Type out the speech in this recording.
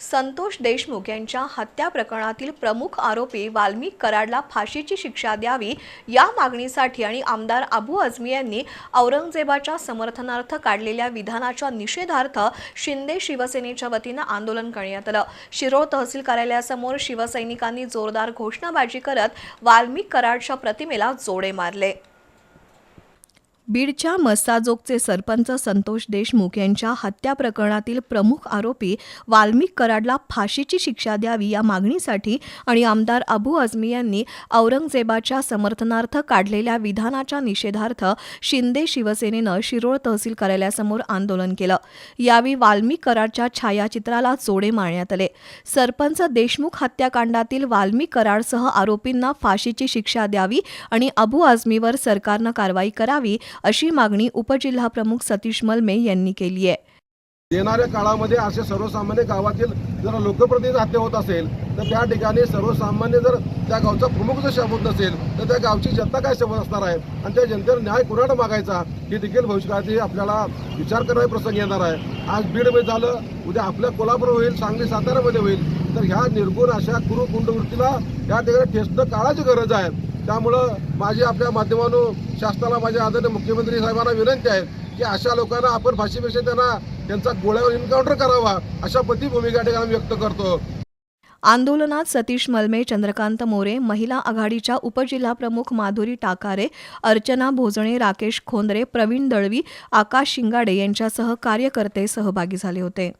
संतोष देशमुख यांच्या हत्या प्रकरणातील प्रमुख आरोपी वाल्मिक कराडला फाशीची शिक्षा द्यावी या मागणीसाठी आणि आमदार अबू अजमी यांनी औरंगजेबाच्या समर्थनार्थ काढलेल्या विधानाच्या निषेधार्थ शिंदे शिवसेनेच्या वतीनं आंदोलन करण्यात आलं. शिरोळ तहसील कार्यालयासमोर शिवसैनिकांनी जोरदार घोषणाबाजी करत वाल्मिक कराडच्या प्रतिमेला जोडे मारले. बीडच्या मस्साजोगचे सरपंच संतोष देशमुख यांच्या हत्या प्रकरणातील प्रमुख आरोपी वाल्मिक कराडला फाशीची शिक्षा द्यावी या मागणीसाठी आणि आमदार अबू आझमी यांनी औरंगजेबाच्या समर्थनार्थ काढलेल्या विधानाच्या निषेधार्थ शिंदे शिवसेनेनं शिरोळ तहसील कार्यालयासमोर आंदोलन केलं. यावेळी वाल्मिक कराडच्या छायाचित्राला जोडे मारण्यात आले. सरपंच देशमुख हत्याकांडातील वाल्मिक कराडसह आरोपींना फाशीची शिक्षा द्यावी आणि अबू आझमीवर सरकारनं कारवाई करावी अशी मागणी उपजिल्हाप्रमुख सतीश मलमे यांनी केली आहे. येणाऱ्या काळामध्ये असे सर्वसामान्य गावातील जर लोकप्रतिनिधी हत्या होत असेल तर त्या ठिकाणी सर्वसामान्य जर त्या गावचा प्रमुख जर शपथ नसेल तर त्या गावची जनता काय शपथ असणार आहे? आणि त्या जनतेला न्याय कुणाला मागायचा? हे देखील भविष्यकाळात आपल्याला विचार करणारे प्रसंग येणार आहे. आज बीडमध्ये झालं उद्या आपल्या कोल्हापूर होईल सांगली साताऱ्यामध्ये होईल. तर ह्या निर्गुण अशा कुरु कुंडवृत्तीला या ठिकाणी ठेचणं काळाची गरज आहे. त्यामुळं माझी आपल्या माध्यमातून शासनाला माझ्या आदरणीय मुख्यमंत्री साहेबांना विनंती आहे की अशा लोकांना आपण फाशीपेक्षा त्यांना त्यांचा गोळ्यावर एन्काउंटर करावा अशा पती भूमिका ठिकाणी व्यक्त करतो. आंदोलनात सतीश मलमे चंद्रकांत मोरे महिला आघाडीच्या उपजिल्हाप्रमुख माधुरी टाकारे अर्चना भोजणे राकेश खोंदरे प्रवीण दळवी आकाश शिंगाडे यांच्यासह कार्यकर्ते सहभागी झाले होते.